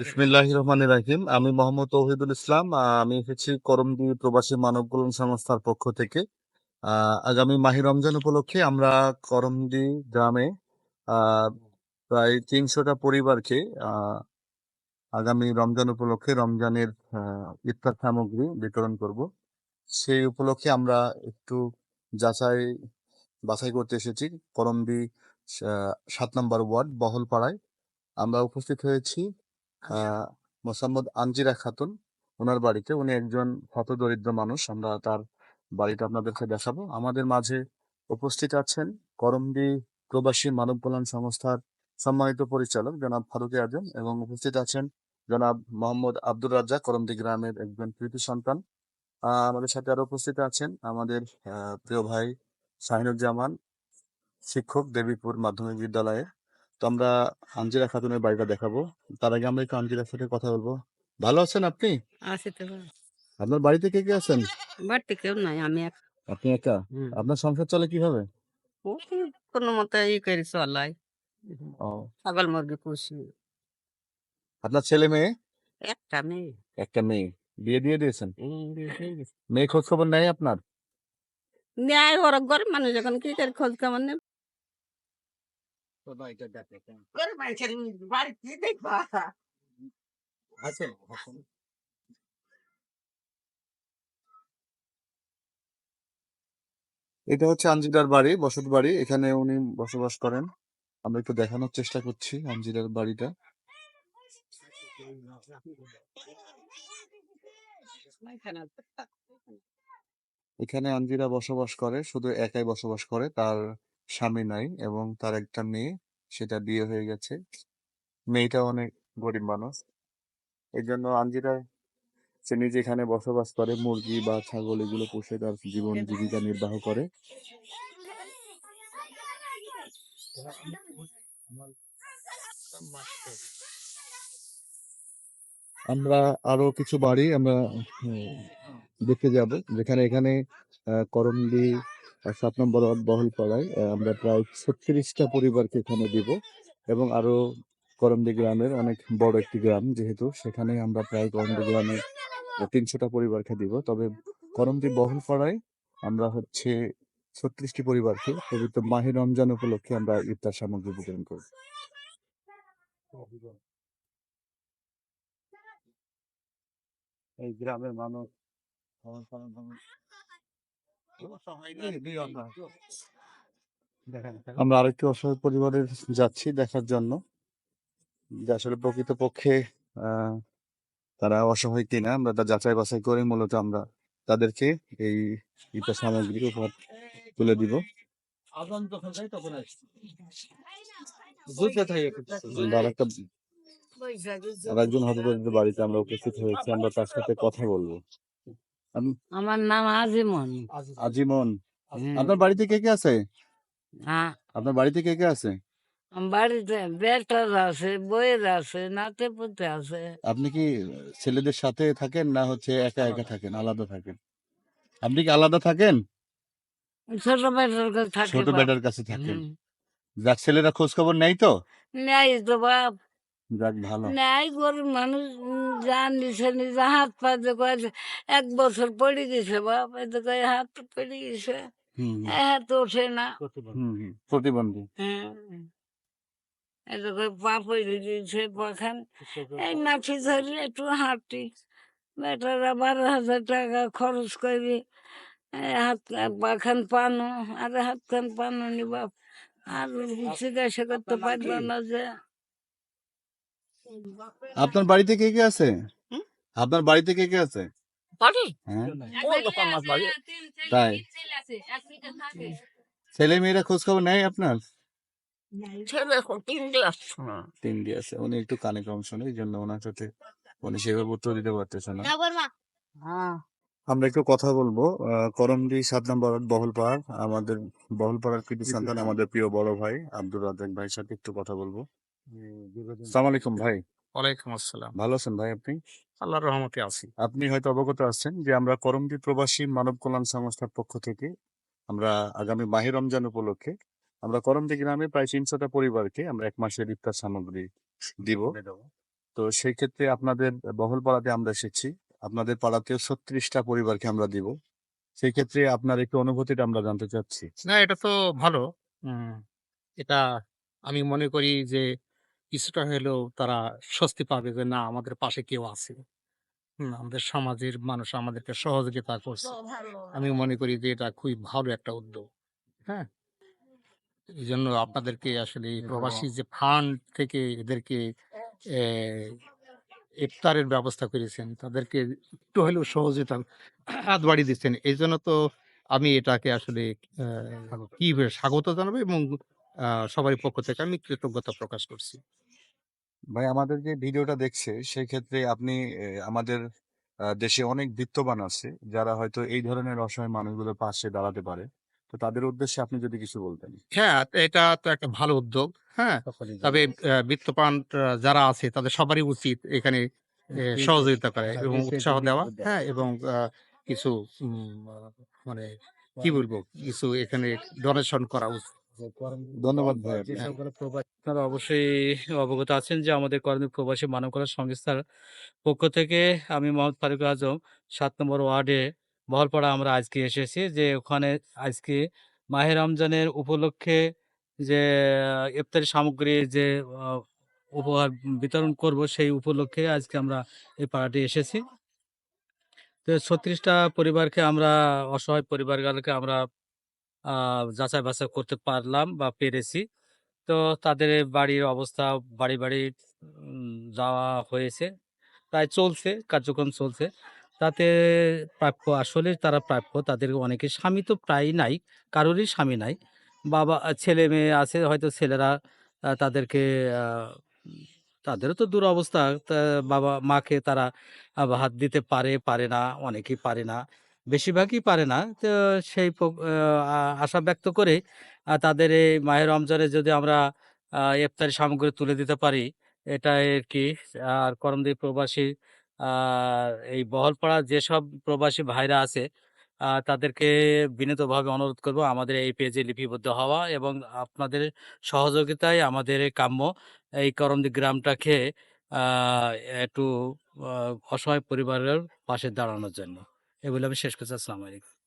বিসমিল্লাহ রহমান রাহিম। আমি মোহাম্মদ তৌহিদুল ইসলাম আমি এসেছি করমদি প্রবাসী মানব কল্যাণ সংস্থার পক্ষ থেকে। আগামী মাহি রমজান উপলক্ষে আমরা করমদি গ্রামে প্রায় তিনশোটা পরিবারকে আগামী রমজান উপলক্ষে রমজানের ইফতার সামগ্রী বিতরণ করব। সেই উপলক্ষে আমরা একটু যাচাই, বাছাই করতে এসেছি করমদি সাত নম্বর ওয়ার্ড, বহলপাড়ায়। আমরা উপস্থিত হয়েছি মোসাম্মদ আঞ্জিরা খাতুন ওনার বাড়িতে। উনি একজন হতদরিদ্র মানুষ। আমরা তার বাড়িটা আপনাদেরকে দেখাবো। আমাদের মাঝে উপস্থিত আছেন করমদি প্রবাসী মানব কল্যাণ সংস্থার সম্মানিত পরিচালক জনাব ফারুক আজম এবং উপস্থিত আছেন জনাব মোহাম্মদ আব্দুর রাজ্জাক করমদি গ্রামের একজন কৃতি সন্তান। আমাদের সাথে আরও উপস্থিত আছেন আমাদের প্রিয় ভাই শাহিনুজ্জামান, শিক্ষক দেবীপুর মাধ্যমিক বিদ্যালয়ে তো আমরা আঞ্জিরা খাতুনের বাড়িটা দেখাবো। তার আগে আমরা একটু আঞ্জিরার সাথে কথা বলব। ভালো আছেন আপনি? আসি তো আপনার বাড়িতে কে কে আছেন? বাড়িতে কেউ নাই আমি এক। আপনি একা? আপনার সংসার চলে কীভাবে? কোনো মতে ই করে চলাই। ছাগল মুরগি পুষি। আপনার ছেলে মেয়ে? একটা মেয়ে। একটা মেয়ে। বিয়ে দিয়ে দিয়েছেন? হয়ে। মেয়ে খোঁজ খবর নেই আপনার? নেয় ওরা গরিব মানুষ এখন কি করে খোঁজ গরিব মানুষের বাড়ি কি দেখবা। এটা হচ্ছে আঞ্জিরার বাড়ি বসত বাড়ি এখানে উনি বসবাস করেন। আমরা একটু দেখানোর চেষ্টা করছি আঞ্জিরার বাড়িটা। এখানে আঞ্জিরা বসবাস করে শুধু একাই বসবাস করে তার স্বামী নাই এবং তার একটা মেয়ে, সেটা বিয়ে হয়ে গেছে। মেয়েটা অনেক গরিব মানুষ। এই জন্য আঞ্জিরা, সে নিজে এখানে বসবাস করে, মুরগি বা ছাগল এগুলো পুষে তার জীবন জীবিকা নির্বাহ করে। আমরা আরও কিছু বাড়ি, আমরা দেখে যাব। যেখানে এখানে করমলি সাত নম্বর বহল পাড়ায় আমরা প্রায় ছত্রিশটা পরিবারকে এখানে দিব এবং আরও করমদি গ্রামের অনেক বড় একটি গ্রাম যেহেতু সেখানে আমরা প্রায় করমদি গ্রামে তিনশোটা পরিবারকে দিব। তবে করমদি বহলপাড়ায় আমরা হচ্ছে ছত্রিশটি পরিবারকে পবিত্র মাহির রমজান উপলক্ষে আমরা ইফতার সামগ্রী বিতরণ করব এই গ্রামের মানুষ আমরা আরেকটি অসহায় পরিবারের যাচ্ছি দেখার জন্য। যে আসলে প্রকৃতপক্ষে আহ তারা অসহায় কিনা আমরা তা যাচাই বাছাই করে মূলত আমরা তাদেরকে এই ইটা সামগ্রী উপহার তুলে দিব। আরেকজন হতদরিদ্র বাড়িতে আমরা উপস্থিত হয়েছি আমরা তার সাথে কথা বলব। আমার নাম আজিমন। আজিমন। আপনার বাড়িতে কে কে আছে? হ্যাঁ আপনার বাড়িতে কে কে আছে? বাড়িতে বেটার আছে বইয়ের আছে নাতে পুতে আছে। আপনি কি ছেলেদের সাথে থাকেন না হচ্ছে একা একা থাকেন আলাদা থাকেন? আপনি কি আলাদা থাকেন? ছোট বেটার কাছে ছোট বেটার কাছে থাকেন। যাক ছেলেরা খোঁজ খবর নেই তো? নেই তো বাপ। ভালো। নেই গরিব মানুষ যা নিছে নিজে হাত পা যে এক বছর পড়ে গেছে বাপ এই তো হাত পড়ে গেছে। হাত ওঠে না। প্রতিবন্ধী। হ্যাঁ এই তো কয় পা পড়ে গেছে পাখান এই নাঠি ধরে একটু হাঁটি। বেটারা বারো হাজার টাকা খরচ করে হাত পাখান পানো আর হাত খান পানো নি বাপ। আর জিজ্ঞাসা করতে পারল না যে আপনার বাড়িতে কে কে আছে? আপনার বাড়িতে কে কে আছে? হ্যাঁ। তাই। ছেলে মেয়েরা খোঁজ খবর নেয় আপনার? ছেলে এখন তিনটে আসছে না তিনটি আছে। উনি একটু কানে কম শোনে এই জন্য ওনার সাথে উনি সেভাবে উত্তর দিতে পারতেছে না। হ্যাঁ। আমরা একটু কথা বলব। আহ, করমদি সাত নম্বর বহলপাড় আমাদের বহল বহলপাড়ার কৃতি সন্তান আমাদের প্রিয় বড় ভাই আব্দুর রাজাক ভাইয়ের সাথে একটু কথা বলব। সালাম আলাইকুম ভাই। ওয়ালাইকুম আসসালাম। ভালো আছেন ভাই আপনি? আল্লাহর রহমতে আছি। আপনি হয়তো অবগত আছেন যে আমরা করমদি প্রবাসী মানব কল্যাণ সংস্থার পক্ষ থেকে আমরা আগামী মাহে রমজান উপলক্ষে আমরা করমদি গ্রামে প্রায় তিনশোটা পরিবারকে আমরা এক মাসের ইফতার সামগ্রী দিব। তো সেই ক্ষেত্রে আপনাদের বহল পাড়াতে আমরা এসেছি। আপনাদের পাড়াতেও ছত্রিশটা পরিবারকে আমরা দিব। সেই ক্ষেত্রে আপনার একটু অনুভূতিটা আমরা জানতে চাচ্ছি। না এটা তো ভালো। এটা আমি মনে করি যে কিছুটা হলেও তারা স্বস্তি পাবে যে না আমাদের পাশে কেউ আছে। হুম, আমাদের সমাজের মানুষ আমাদেরকে সহযোগিতা করছে। আমি মনে করি যে এটা খুবই ভালো একটা উদ্যোগ। হ্যাঁ? এই জন্য আপনাদেরকে আসলে প্রবাসী যে ফান্ড থেকে এদেরকে আহ, ইফতারের ব্যবস্থা করেছেন তাদেরকে একটু হলেও সহযোগিতা হাত বাড়িয়ে দিচ্ছেন। এই জন্য তো আমি এটাকে আসলে আহ, কি স্বাগত জানাব এবং আহ, সবারই পক্ষ থেকে আমি কৃতজ্ঞতা প্রকাশ করছি। ভাই আমাদের যে ভিডিওটা দেখছে সেই ক্ষেত্রে আপনি আমাদের দেশে অনেক বিত্তবান আছে যারা হয়তো এই ধরনের অসহায় মানুষগুলোর পাশে দাঁড়াতে পারে। তো তাদের উদ্দেশ্যে আপনি যদি কিছু বলতেন। হ্যাঁ এটা তো একটা ভালো উদ্যোগ হ্যাঁ। তবে আহ, যারা আছে তাদের সবারই উচিত এখানে সহযোগিতা করে এবং উৎসাহ দেওয়া হ্যাঁ এবং কিছু মানে কি বলব? কিছু এখানে ডোনেশন করা উচিত। ধন্যবাদ ভাই আপনারা অবশ্যই অবগত আছেন যে আমাদের করণীয় প্রবাসী মানব কল্যাণ সংস্থার পক্ষ থেকে আমি মোহাম্মদ ফারুক আজম সাত নম্বর ওয়ার্ডে বহলপাড়া আমরা আজকে এসেছি যে ওখানে আজকে মাহে রমজানের উপলক্ষে যে ইফতারি সামগ্রী যে উপহার বিতরণ করব সেই উপলক্ষে আজকে আমরা এই পাড়াটি এসেছি। তো ছত্রিশটা পরিবারকে আমরা অসহায় পরিবারগুলোকে আমরা যাচাই বাছাই করতে পারলাম বা পেরেছি। তো তাদের বাড়ির অবস্থা, বাড়ি বাড়ি যাওয়া হয়েছে। প্রায় চলছে, কার্যক্রম চলছে। তাতে প্রাপ্য, আসলে তারা প্রাপ্য, তাদের অনেকে স্বামী তো প্রায় নাই, কারোরই স্বামী নাই। বাবা, ছেলে মেয়ে আছে, হয়তো ছেলেরা তাদেরকে তাদেরও তো দুরবস্থা। বাবা, মাকে তারা হাত দিতে পারে পারে না, অনেকেই পারে না। বেশিরভাগই পারে না। তো সেই আশা ব্যক্ত করে তাদের এই মাহের রমজানে যদি আমরা ইফতারি সামগ্রী তুলে দিতে পারি, এটাই আর কি। আর করমদ্বীপ প্রবাসী এই বহলপাড়া যেসব প্রবাসী ভাইরা আছে তাদেরকে বিনীতভাবে অনুরোধ করব, আমাদের এই পেজে লিপিবদ্ধ হওয়া এবং আপনাদের সহযোগিতায় আমাদের কাম্য, এই করমদ্বীপ গ্রামটাকে একটু অসহায় পরিবারের পাশে দাঁড়ানোর জন্য। এগুলো আমি শেষ করছি। আসসালামু আলাইকুম।